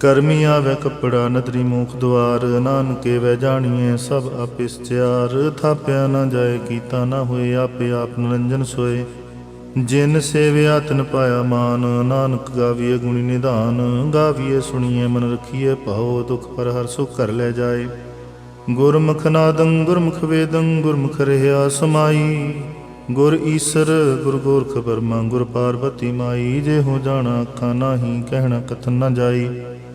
ਕਰਮੀ ਆਵੇ ਕੱਪੜਾ, ਨਦਰੀ ਮੂਖ ਦੁਆਰ, ਨਾਨਕੇ ਵੈ ਜਾਣੀਏ ਸਭ ਆਪਿਸ ਸਚਿਆਰ। ਥਾਪਿਆ ਨਾ ਜਾਏ, ਕੀਤਾ ਨਾ ਹੋਏ, ਆਪੇ ਆਪ ਨਿਰੰਜਨ ਸੋਏ। ਜਿਨ ਸੇਵਿਆ, ਤਨ ਪਾਇਆ ਮਾਨ, ਨਾਨਕ ਗਾਵੀਏ ਗੁਣੀ ਨਿਧਾਨ। ਗਾਵੀਏ ਸੁਣੀਏ ਮਨ ਰਖੀਏ ਭਾਉ ਦੁਖ ਪਰ ਹਰ ਸੁਖ ਕਰ ਲੈ ਜਾਏ। ਗੁਰਮੁਖ ਨਾਦੰ, ਗੁਰਮੁਖ ਵੇਦੰ, ਗੁਰਮੁਖ ਰਹਿਆ ਸਮਾਈ। ਗੁਰ ਈਸਰ, ਗੁਰ ਗੋਰਖ ਬਰਮਾ, ਗੁਰ ਪਾਰਬਤੀ ਮਾਈ। ਜੇ ਹੋ ਜਾਣਾ ਅੱਖਾਂ, ਨਾਹੀ ਕਹਿਣਾ ਕਥਨ ਨਾ ਜਾਈ।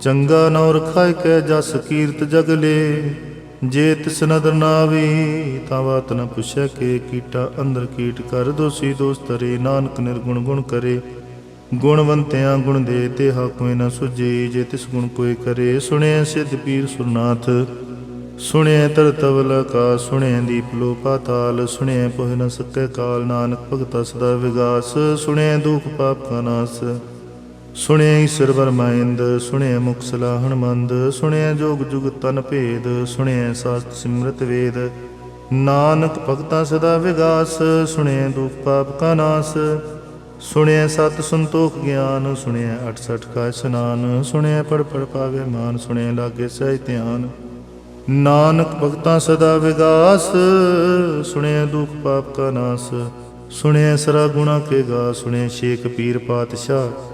ਚੰਗਾ ਨੌ ਰਖਾਇ ਕੈ ਜਸ ਕੀਰਤ ਜਗਲੇ ਜੇ ਤਿਸ ਨਦਰ ਨਾਵੀ ਤਾਂ ਬਾਤ ਨ ਪੁੱਛੈ ਕੇ ਕੀਟਾ ਅੰਦਰ ਕੀਟ ਕਰ, ਦੋਸੀ ਦੋਸਤਰੇ ਨਾਨਕ ਨਿਰਗੁਣ ਗੁਣ ਕਰੇ। ਗੁਣਵੰਤਿਆਂ ਗੁਣ ਦੇ ਤੇ ਹਾ ਕੋਈ ਨ ਸੁਝੇ, ਜੇ ਤਿਸ ਗੁਣ ਕੋਈ ਕਰੇ। ਸੁਣਿਆ ਸਿੱਧ ਪੀਰ ਸੁਰਨਾਥ ਸੁਣਿਆ ਤਰਤਵਲ ਕਾ ਸੁਣਿਆ ਦੀਪ ਲੋ ਪਾਤਾਲ ਸੁਣਿਆ ਪੋਹ ਨ ਸਕੈ ਕਾਲ, ਨਾਨਕ ਭਗਤਾ ਸਦਾ ਵਿਗਾਸ ਸੁਣਿਆ ਦੁਖ ਪਾਪ ਕਾ ਨਾਸ। ਸੁਣਿਆ ਈਸ਼ਵਰ ਬਰਮਾਇੰਦ ਸੁਣਿਆ ਮੁਖ ਸਲਾਹਣ ਮੰਦ, ਸੁਣਿਆ ਜੋਗ ਜੁਗ ਤਨ ਭੇਦ, ਸੁਣਿਆ ਸਾਸਤ ਸਿਮਰਤ ਵੇਦ। ਨਾਨਕ ਭਗਤਾ ਸਦਾ ਵਿਗਾਸ, ਸੁਣਿਆ ਦੁਖ ਪਾਪ ਕਾ ਨਾਸ। ਸੁਣਿਆ ਸਤ ਸੰਤੋਖ ਗਿਆਨ, ਸੁਣਿਆ 68 ਕਾ ਸਨਾਨ ਸੁਣਿਆ ਪੜ ਪੜ ਪਾਵੇ ਮਾਨ, ਸੁਣਿਆ ਲਾਗੇ ਸਹਿ ਧਿਆਨ। ਨਾਨਕ ਭਗਤਾ ਸਦਾ ਵਿਗਾਸ, ਸੁਣਿਆ ਦੁਖ ਪਾਪ ਕਾ ਨਾਸ। ਸੁਣਿਆ ਸਰਾ ਗੁਣਾ ਕੇ ਗਾ, ਸੁਣਿਆ ਸ਼ੇਖ ਪੀਰ ਪਾਤਸ਼ਾਹ।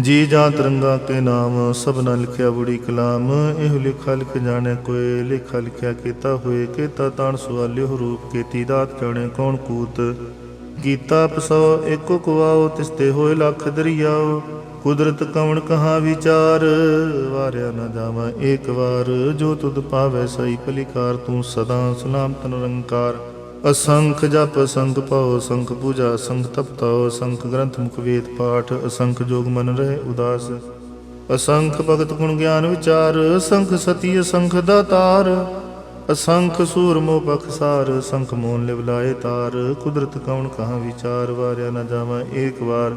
ਜੀ ਜਾਂ ਤਰੰਗਾ ਕੇ ਨਾਮ ਸਭਨਾ ਲਿਖਿਆ ਬੁੜੀ ਕਲਾਮ, ਇਹ ਲਿਖਾ ਲਿਖ ਜਾਣੇ ਕੋਏ, ਲਿਖਾ ਲਿਖਿਆ ਕੀਤਾ ਹੋਏ, ਕੀਤਾ ਤਾਣ ਸਵਾਲਿਓ ਰੂਪ, ਕੀਤੀ ਦਾਤ ਜਾਣੇ ਕੌਣ ਕੂਤ। ਕੀਤਾ ਪਸੋ ਏਕੋ ਕੁਆਓ ਤਿਸਤੇ ਹੋਏ ਲੱਖ ਦਰਿਆਓ। ਕੁਦਰਤ ਕਵਣ ਕਹਾ ਵਿਚਾਰ, ਵਾਰਿਆ ਨਾ ਜਾਵਾਂ ਏਕ ਵਾਰ। ਜੋ ਤੁਧ ਪਾਵੈ ਸਈ ਭਲੀਕਾਰ, ਤੂੰ ਸਦਾ ਸਲਾਮਤ ਨਿਰੰਕਾਰ ਅਸੰਖ ਜਪ ਸੰਖ ਪਾਉ ਸੰਖ ਪੂਜਾ ਅਸੰਖ ਤਪਤਾਉ ਸੰਖ ਗ੍ਰੰਥ ਮੁਖ ਵੇਦ ਪਾਠ, ਅਸੰਖ ਜੋਗ ਮਨ ਰਹੇ ਉਦਾਸ। ਅਸੰਖ ਭਗਤ ਗੁਣ ਗਿਆਨ ਵਿਚਾਰ, ਅਸੰਖ ਸਤੀ, ਅਸੰਖ ਦਾਤਾਰ ਅਸੰਖ ਸੂਰ ਮੋਹ ਬਖਸਾਰ ਸੰਖ ਮੋਨ ਲਿਵ ਲਾਏ ਤਾਰ। ਕੁਦਰਤ ਕਉਣ ਕਹਾ ਵਿਚਾਰ, ਵਾਰਿਆ ਨਾ ਜਾਵਾਂ ਏਕ ਵਾਰ।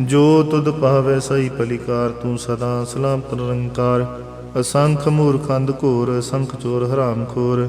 ਜੋ ਤੁਧ ਪਾਵੇ ਸਈ ਪਲਿਕਾਰ ਤੂੰ ਸਦਾ ਸਲਾਮਤ ਨਿਰੰਕਾਰ। ਅਸੰਖ ਮੂਰਖ ਅੰਧ ਘੋਰ, ਅਸੰਖ ਚੋਰ ਹਰਾਮ ਖੋਰ।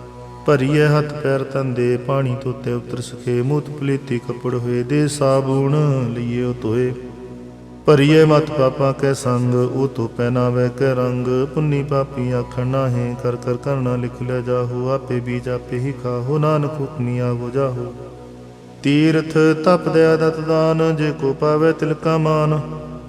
ਭਰੀਏ ਹੱਥ ਪੈਰ ਤੰਦੇ ਪਾਣੀ ਤੋਤੇ ਉਤਰ ਸਕੇ। ਮੂਤ ਪਲੀਤੀ ਕਪੜ ਹੋਏ ਦੇ, ਸਾਬੂਣ ਲਈਏ ਧੋਏ। ਭਰੀਏ ਮਤ ਪਾਪਾ ਕੈ ਸੰਗ, ਉਹ ਤੋ ਪਹਿਨਾਵੇ ਕੈ ਰੰਗ। ਪੁੰਨੀ ਪਾਪੀ ਆਖਣ ਨਾਹੇ, ਕਰ ਕਰ ਕਰਨਾ ਲਿਖ ਲੈ ਜਾਹੋ। ਆਪੇ ਬੀਜ ਆਪੇ ਹੀ ਖਾਹੋ, ਨਾਨਕ ਹੁਕਮੀ ਆਗੋ ਜਾਹੂ। ਤੀਰਥ ਤਪ ਦਇਆ ਦਤ ਦਾਨ ਜੇ ਕੋ ਪਾਵੇ ਤਿਲਕਾ ਮਾਨ।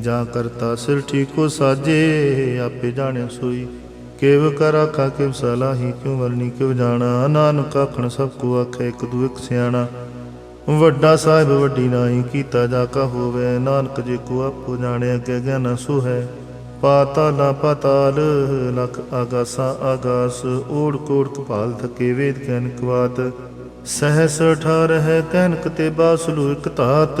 ਜਾਂ ਕਰਤਾ ਸਿਰ ਠੀਕੋ ਸਾਜੇ, ਆਪੇ ਜਾਣਿਆ ਸੋਈ। ਕੇਵ ਕਰ ਆਖਾ, ਕਿਵ ਸਲਾਹੀ, ਕਿਉ ਵਰਨੀ, ਕਿਵ ਜਾਣਾ। ਨਾਨਕ ਆਖਣ, ਸਭ ਕੋ ਆਖੇ, ਇੱਕ ਦੂ ਇੱਕ ਸਿਆਣਾ। ਵੱਡਾ ਸਾਹਿਬ ਵੱਡੀ ਨਾਹੀ ਕੀਤਾ ਜਾ ਕਾ ਹੋਵੇ। ਨਾਨਕ ਜੇ ਕੋ ਆਪੋ ਜਾਣੇ ਅੱਗੇ ਗਿਆਨ ਸੋ ਹੈ। ਪਾਤਾਲਾ ਪਾਤਾਲ, ਲਖ ਆਗਾਸਾ ਆਗਾਸ। ਓੜ ਕੋੜ ਕਪਾਲ ਥਕੇ ਵੇਦ ਕਹਿਨ ਕਵਾਤ। ਸਹਸ ਠਾਰ ਹੈ ਕਹਿਨਕ ਤੇ ਬਾਸਲੂ ਇਕ ਧਾਤ।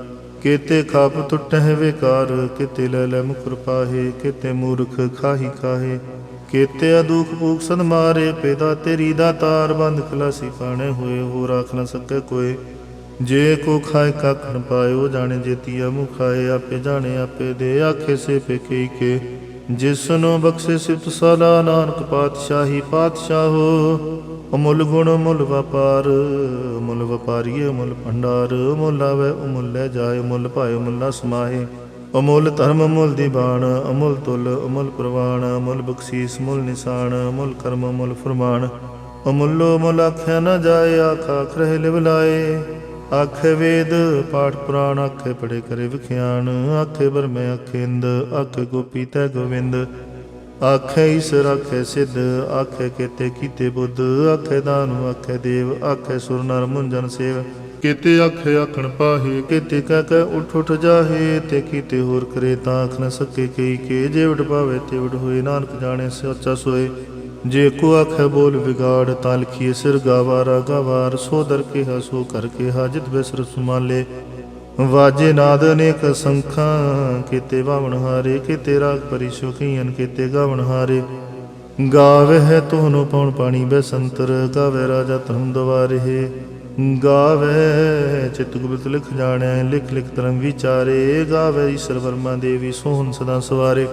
ਕਿਤੇ ਖਾਪ ਟੁੱਟਹਿ ਵਿਕਾਰ, ਕਿਤੇ ਲੈ ਲੈ ਮੁਕਰ ਪਾਹੇ, ਕਿਤੇ ਮੂਰਖ ਖਾਹੀ ਕਾਹੇ ਕਿਤੇ ਅਦੁਖ ਭੂਖ ਸਦ ਮਾਰੇ, ਪੈਦਾ ਤੇਰੀ ਦਾ ਤਾਰ ਬੰਦ ਖਲਾਸੀ ਪਾਣੇ ਹੋਏ ਹੋ ਰਾਖ ਨ ਸਕੇ ਕੋਏ। ਜੇ ਕੋ ਖਾਏ ਕਾਖਣ ਪਾਇਓ ਜਾਣੇ ਜੇਤੀਆ ਮੁਖਾਏ ਆਪੇ ਜਾਣੇ ਆਪੇ ਦੇ, ਆਖੇ ਸੇ ਪੇਕੇ ਕੇ। ਜਿਸਨੂੰ ਬਖਸ਼ੇ ਸਿਫਤ ਸਦਾ ਨਾਨਕ ਪਾਤਸ਼ਾਹੀ ਪਾਤਸ਼ਾਹੋ ਅਮੁੱਲ ਗੁਣ ਮੁੱਲ ਵਪਾਰ ਮੁੱਲ ਵਪਾਰੀਏ ਮੁੱਲ ਭੰਡਾਰ ਮੁੱਲ ਆਵੇ ਅਮੁੱਲ ਲੈ ਜਾਏ ਮੁੱਲ ਭਾਏ ਮੁੱਲਾ ਸਮਾਏ ਅਮੁੱਲ ਧਰਮ ਮੁੱਲ ਦੀਵਾਨ ਅਮੁੱਲ ਤੁਲ ਅਮੁੱਲ ਪ੍ਰਵਾਨ ਅਮੁੱਲ ਬਖਸ਼ੀਸ ਮੁੱਲ ਨਿਸ਼ਾਨ, ਅਮੁੱਲ ਕਰਮ ਮੁੱਲ ਫਰਮਾਨ। ਅਮੁੱਲੋ ਮੁੱਲ ਆਖਿਆ ਨਾ ਜਾਏ, ਆਖਾ ਖਰੇ ਲਿਵ ਲਾਏ। ਆਖੇ ਵੇਦ, ਪਾਠ ਪੁਰਾਣ, ਆਖੇ ਪੜੇ ਕਰੇ ਵਿਖਿਆਨ। ਆਖੇ ਬਰਮੇ ਆਖੇ ਇੰਦ ਆਖੇ ਗੋਪੀ ਤੈ ਗੋਵਿੰਦ। ਆਖੇ ਈਸ਼ਰ ਆਖੇ ਸਿੱਧ, ਆਖੇ ਕੀਤੇ ਕੀਤੇ ਬੁੱਧ, ਆਖੇ ਦਾਨੁ, ਆਖੇ ਦੇਵ, ਆਖੇ ਸੁਰ ਨਰ ਮੁੰਜਨ ਸੇਵ। ਕੀਤੇ ਆਖੇ ਆਖਣ ਪਾਹੇ, ਕੀਤੇ ਕਹਿ ਕਹਿ ਉਠ ਉਠ ਜਾਹੇ, ਤੇ ਕੀਤੇ ਹੋਰ ਕਰੇ ਤਾਂ ਆਖ ਨ ਸਕੇ ਕਈ ਕੇ। ਜੇ ਵਡ ਪਾਵੇ ਤੇ ਵਡ ਹੋਏ, ਨਾਨਕ ਜਾਣੇ ਸੱਚਾ ਸੋਏ। ਜੇ ਕੋ ਆਖੇ ਬੋਲ ਵਿਗਾੜ, ਤਾਂ ਲਿਖੀਏ ਸਿਰ ਗਾਵਾਰਾ ਗਾਵਾਰ। ਸੋ ਦਰ ਕੇ ਸੋ ਕਰਕੇ ਕਿਹਾ, ਜਿਤ ਬਿਸਰ ਸੁਮਾਲੇ। ਵਾਜੇ ਨਾਦ ਅਨੇਕ ਸੰਖਾਂ, ਕੀਤੇ ਬਾਵਣ ਹਾਰੇ, ਕੀਤੇ ਰਾਗ ਪਰਿਸ਼ੋ ਕੀਨ ਕੀਤੇ ਗਾਵਣ ਹਾਰੇ। ਗਾਵੇ ਹੈ ਤੋਹਨੋ ਪਉਣ ਪਾਣੀ ਬੈਸੰਤਰ, ਗਾਵੇ ਰਾਜਾ ਧਰਮ ਦਵਾਰੇ। ਗਾਵੇ ਚਿਤ ਗੁਪਤ ਲਿਖ ਜਾਣੈ, ਲਿਖ ਲਿਖ ਤਰਮ ਵਿਚਾਰੇ। ਗਾਵੇ ਈਸ਼ਰ ਵਰਮਾ ਦੇਵੀ ਸੋਹਣ ਸਦਾ ਸਵਾਰੇ।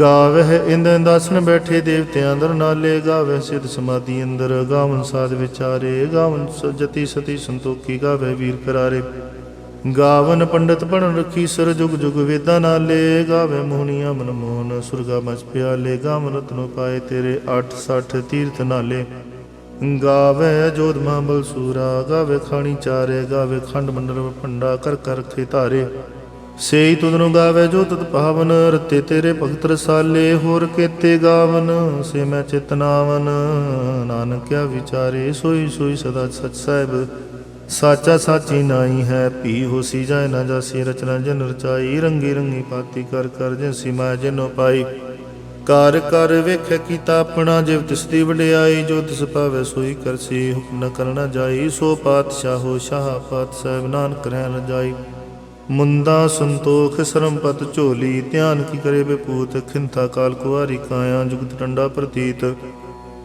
ਗਾਵੇ ਇੰਦ ਦਾਸਨ ਬੈਠੇ ਦੇਵਤਿਆਂ ਅੰਦਰ ਨਾਲੇ। ਗਾਵੇ ਸਿਧ ਸਮਾਧੀ ਅੰਦਰ, ਗਾਵਨ ਸਾਧ ਵਿਚਾਰੇ। ਗਾਵਨ ਸ- ਜਤੀ ਸਤੀ ਸੰਤੋਖੀ ਗਾਵੇ ਵੀਰ ਕਰਾਰੇ। ਗਾਵਨ ਪੰਡਤ ਪੜਨ ਰਖੀ ਸਰ ਜੁਗ ਜੁਗ ਵੇਦਾਂ ਨਾਲੇ, ਗਾਵੇ ਮੋਹਣੀਆਂ ਮਨ ਮੋਹਨ, ਸੁਰਗਾ ਮਚ ਪਿਆਲੇ, ਗਾਵਨ ਰਤਨੋ ਪਾਏ ਤੇਰੇ 8 60 ਤੀਰਥ ਨਾਲੇ। ਗਾਵੇ ਜੋਧ ਮਹਾਬਲ ਸੂਰਾ, ਗਾਵੇ ਖਾਣੀ ਚਾਰੇ, ਗਾਵੇ ਖੰਡ ਮੰਡਲ ਭੰਡਾ, ਕਰ ਕਰ ਰਖੇ ਧਾਰੇ। ਸੇਈ ਤੁਧਨੂੰ ਗਾਵੇ ਜੋ ਤਤ ਪਾਵਨ, ਰਤੇ ਤੇਰੇ ਭਗਤ ਰਸਾਲੇ, ਹੋਰ ਕੇਤੇ ਗਾਵਨ, ਸੇ ਮੈਂ ਚਿਤਨਾਵਨ ਨਾਨਕਿਆ ਵਿਚਾਰੇ, ਸੋਈ ਸੋਈ ਸਦਾ ਸਚ ਸਾਹਿਬ। ਸਾਚਾ ਸਾਚੀ ਨਾਈ ਹੈ ਪੀ ਹੋਸੀ ਜਾਏ ਨਾ ਜਾਸੀ, ਰਚਨਾ ਜਨ ਰਚਾਈ, ਰੰਗੀ ਰੰਗੀ ਪਾਤੀ ਕਰ ਕਰ ਜਿਸੀ ਮਾਇਆ ਜਿਨੋ ਪਾਈ। ਕਰ ਕਰ ਵੇਖੇ ਕੀਤਾ ਆਪਣਾ, ਜਿਵ ਤਿਸ ਦੀ ਵਡਿਆਈ, ਜੋ ਤਿਸ ਪਾਵੇ ਸੋਈ ਕਰਸੀ ਹੁਕਮ ਨ ਕਰਨਾ ਜਾਈ। ਸੋ ਪਾਤਸ਼ਾਹੋ, ਸ਼ਾਹ ਪਾਤ ਸਾਹਿਬ ਨਾਨਕ ਰਹਿ ਨ ਜਾਈ। ਮੁੰਦਾ ਸੰਤੋਖ ਸਰਮਪਤ ਝੋਲੀ, ਧਿਆਨ ਕੀ ਕਰੇ ਬਪੂਤ, ਖਿੰਥਾ ਕਾਲ ਕੁਵਾਰੀ ਕਾਇਆ, ਜੁਗਤ ਟੰਡਾ ਪ੍ਰਤੀਤ।